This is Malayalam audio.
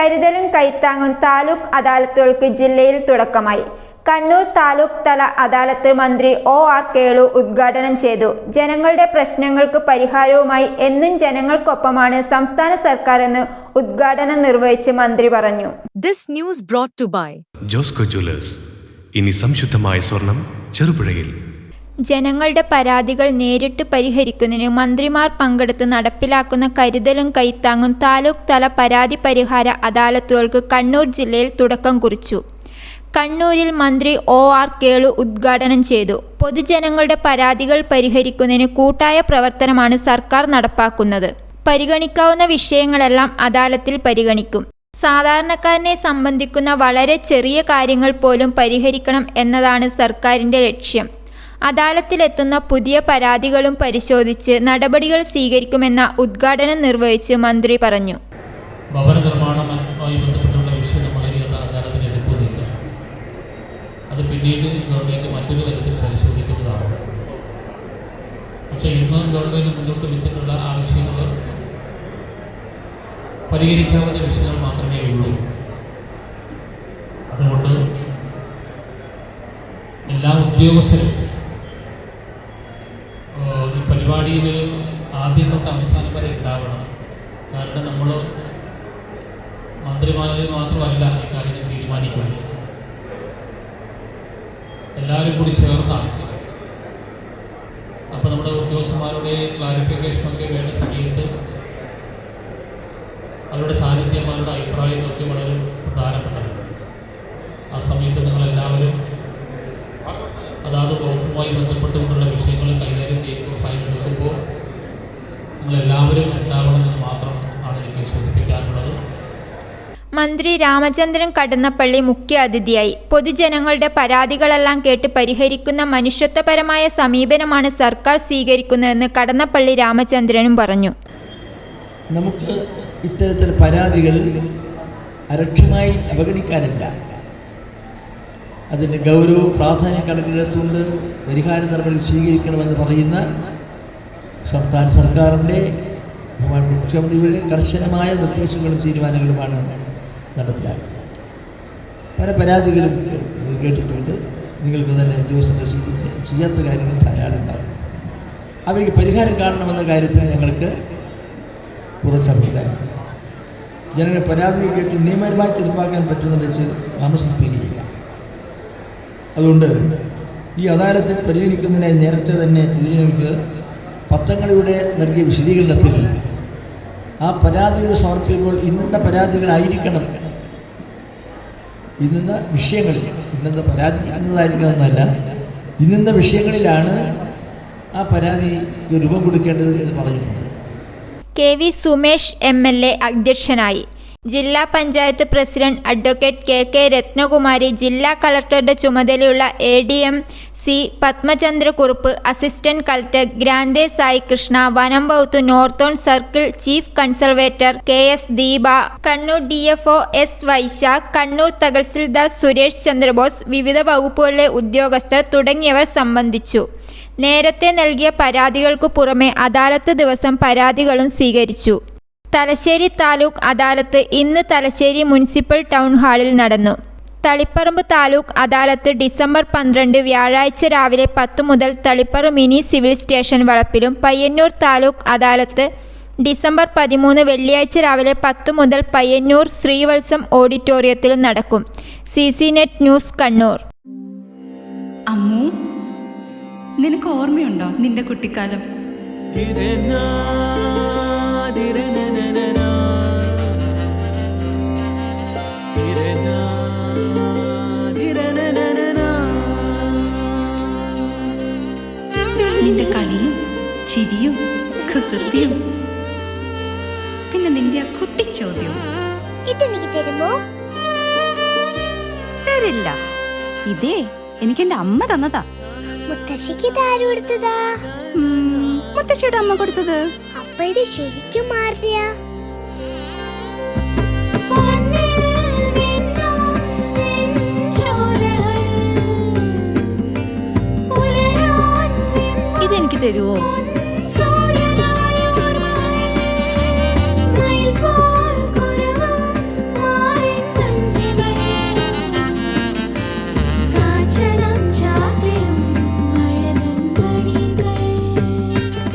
കരുതലും കൈത്താങ്ങും താലൂക്ക് അദാലത്തുകൾക്ക് ജില്ലയിൽ തുടക്കമായി. കണ്ണൂർ താലൂക്ക് തല അദാലത്ത് മന്ത്രി ഒ ആർ കേളു ഉദ്ഘാടനം ചെയ്തു. ജനങ്ങളുടെ പ്രശ്നങ്ങൾക്ക് പരിഹാരവുമായി എന്നും ജനങ്ങൾക്കൊപ്പമാണ് സംസ്ഥാന സർക്കാർ എന്ന് ഉദ്ഘാടനം നിർവഹിച്ച് മന്ത്രി പറഞ്ഞു. This news brought to by Josco jewellers ഇനി സംശുദ്ധമായ സ്വർണം ചെറുപുഴയിൽ. ജനങ്ങളുടെ പരാതികൾ നേരിട്ട് പരിഹരിക്കുന്നതിന് മന്ത്രിമാർ പങ്കെടുത്ത് നടപ്പിലാക്കുന്ന കരുതലും കൈത്താങ്ങും താലൂക്ക് തല പരാതി പരിഹാര അദാലത്തുകൾക്ക് കണ്ണൂർ ജില്ലയിൽ തുടക്കം കുറിച്ചു. കണ്ണൂരിൽ മന്ത്രി ഒ ആർ കേളു ഉദ്ഘാടനം ചെയ്തു. പൊതുജനങ്ങളുടെ പരാതികൾ പരിഹരിക്കുന്നതിന് കൂട്ടായ പ്രവർത്തനമാണ് സർക്കാർ നടപ്പാക്കുന്നത്. പരിഗണിക്കാവുന്ന വിഷയങ്ങളെല്ലാം അദാലത്തിൽ പരിഗണിക്കും. സാധാരണക്കാരനെ സംബന്ധിക്കുന്ന വളരെ ചെറിയ കാര്യങ്ങൾ പോലും പരിഹരിക്കണം എന്നതാണ് സർക്കാരിന്റെ ലക്ഷ്യം. അദാലത്തിലെത്തുന്ന പുതിയ പരാതികളും പരിശോധിച്ച് നടപടികൾ സ്വീകരിക്കുമെന്ന ഉദ്ഘാടനം നിർവഹിച്ച് മന്ത്രി പറഞ്ഞു. ഭവന നിർമ്മാണവുമായി ബന്ധപ്പെട്ടുള്ള വിഷയം ഈ അദാലത്തിന് എടുക്കുന്നില്ല. അത് പിന്നീട് ഗവൺമെന്റ് മറ്റൊരു തരത്തിൽ പരിശോധിക്കുന്നതാണ്. പക്ഷേ ഇന്ന് ഗവൺമെന്റ് മുന്നോട്ട് വെച്ചിട്ടുള്ള ആവശ്യങ്ങൾ പരിഹരിക്കാവുന്ന വിഷയങ്ങൾ മാത്രമേ ഉള്ളൂ. അതുകൊണ്ട് എല്ലാ ഉദ്യോഗസ്ഥരും വരെ ഉണ്ടാവണം. കാരണം നമ്മൾ മന്ത്രിമാരിൽ മാത്രമല്ല ഇക്കാര്യം തീരുമാനിക്കുന്നത്. എല്ലാവരും കൂടി ചേർന്നാണ്. അപ്പോൾ നമ്മുടെ ഉദ്യോഗസ്ഥന്മാരുടെ ക്ലാരിഫിക്കേഷനൊക്കെ വേണ്ട സമയത്ത് അവരുടെ സാന്നിധ്യം അവരുടെ അഭിപ്രായമൊക്കെ വളരെ പ്രധാനപ്പെട്ടതാണ്. ആ സമയത്ത് നിങ്ങളെല്ലാവരും അതാത് വകുപ്പുമായി ബന്ധപ്പെട്ടുകൊണ്ടുള്ള ഉണ്ടാവണമെന്ന് മാത്രം ആണ് എനിക്ക് സൂചിപ്പിക്കാനുള്ളത്. മന്ത്രി രാമചന്ദ്രൻ കടന്നപ്പള്ളി മുഖ്യ അതിഥിയായി. പൊതുജനങ്ങളുടെ പരാതികളെല്ലാം കേട്ട് പരിഹരിക്കുന്ന മനുഷ്യത്വപരമായ സമീപനമാണ് സർക്കാർ സ്വീകരിക്കുന്നതെന്ന് കടന്നപ്പള്ളി രാമചന്ദ്രനും പറഞ്ഞു. നമുക്ക് ഇത്തരത്തിൽ പരാതികൾ അരക്ഷമായി അവഗണിക്കാനില്ല. അതിന് ഗൗരവ പ്രാധാന്യം കണക്കിലെടുത്തുകൊണ്ട് പരിഹാര നടപടി സ്വീകരിക്കണമെന്ന് പറയുന്ന സംസ്ഥാന സർക്കാരിന്റെ മുഖ്യമന്ത്രിയുടെ കർശനമായ നിർദ്ദേശങ്ങളും തീരുമാനങ്ങളുമാണ് നടപ്പിലാക്കുന്നത് പല പരാതികളും കേട്ടിട്ടുണ്ട്. നിങ്ങൾക്ക് തന്നെ സ്വീകരിച്ച് ചെയ്യാത്ത കാര്യങ്ങൾ ധാരാളം ഉണ്ടാകും. അവയ്ക്ക് പരിഹാരം കാണണമെന്ന കാര്യത്തിൽ ഞങ്ങൾക്ക് ഉറച്ചറിയില്ലായിരുന്നു ജനങ്ങൾ പരാതി കേട്ട് നിയമപരമായി തീർപ്പാക്കാൻ പറ്റുന്ന വെച്ച് താമസിപ്പിക്കുകയില്ല. അതുകൊണ്ട് ഈ അദാലത്തിൽ പരിഗണിക്കുന്നതിനായി നേരത്തെ തന്നെ പൊതുജനങ്ങൾക്ക് പത്രങ്ങളിലൂടെ നൽകിയ വിശദീകരണത്തിൽ ആ പരാതികൾ സമർപ്പിക്കുമ്പോൾ ഇന്നത്തെ പരാതികളായിരിക്കണം. ഇന്നത്തെ വിഷയങ്ങൾ ഇന്നത്തെ പരാതി എന്നതായിരിക്കണമെന്നല്ല. ഇന്നത്തെ വിഷയങ്ങളിലാണ് ആ പരാതിക്ക് രൂപം കൊടുക്കേണ്ടത് എന്ന് പറഞ്ഞിട്ടുണ്ട്. K V Sumesh M L A അധ്യക്ഷനായി. ജില്ലാ panchayat president advocate K K Ratnakumari ജില്ലാ കളക്ടറുടെ ചുമതലയുള്ള A D M C Padmachandrakurup assistant collector Grandhe Sai Krishna വനം വകുപ്പ് northern circle chief conservator K S Deepa Kannur D F O S Vaishakh Kannur tahsildar Suresh Chandrabose വിവിധ വകുപ്പുകളിലെ ഉദ്യോഗസ്ഥർ തുടങ്ങിയവർ സംബന്ധിച്ചു. നേരത്തെ നൽകിയ പരാതികൾക്കു പുറമെ അദാലത്ത് ദിവസം പരാതികളും സ്വീകരിച്ചു. തലശ്ശേരി താലൂക്ക് അദാലത്ത് ഇന്ന് തലശ്ശേരി മുനിസിപ്പൽ ടൗൺ ഹാളിൽ നടന്നു. തളിപ്പറമ്പ് താലൂക്ക് അദാലത്ത് ഡിസംബർ പന്ത്രണ്ട് വ്യാഴാഴ്ച രാവിലെ പത്ത് മുതൽ തളിപ്പറമ്പ് മിനി സിവിൽ സ്റ്റേഷൻ വളപ്പിലും പയ്യന്നൂർ താലൂക്ക് അദാലത്ത് ഡിസംബർ പതിമൂന്ന് വെള്ളിയാഴ്ച രാവിലെ പത്ത് മുതൽ പയ്യന്നൂർ ശ്രീവത്സം ഓഡിറ്റോറിയത്തിലും നടക്കും. C C net news Kannur. Ammu നിനക്ക് ഓർമ്മയുണ്ടോ നിന്റെ കുട്ടിക്കാലം? കുസൃതിയും പിന്നെ നിന്റെ ആ കുട്ടിച്ചോദ്യവും ഇതെനിക്ക് തരുമോ? തരില്ല. ഇതേ എനിക്ക് എന്റെ അമ്മ തന്നതാ. മുത്തശ്ശിക്ക് ഇതാര് കൊടുത്തതാ? ഉം, മുത്തശ്ശിയുടെ അമ്മ കൊടുത്തത്. അപ്പൊ ഇത് ശരിക്കും മാറിയ. ഇതെനിക്ക് തരുമോ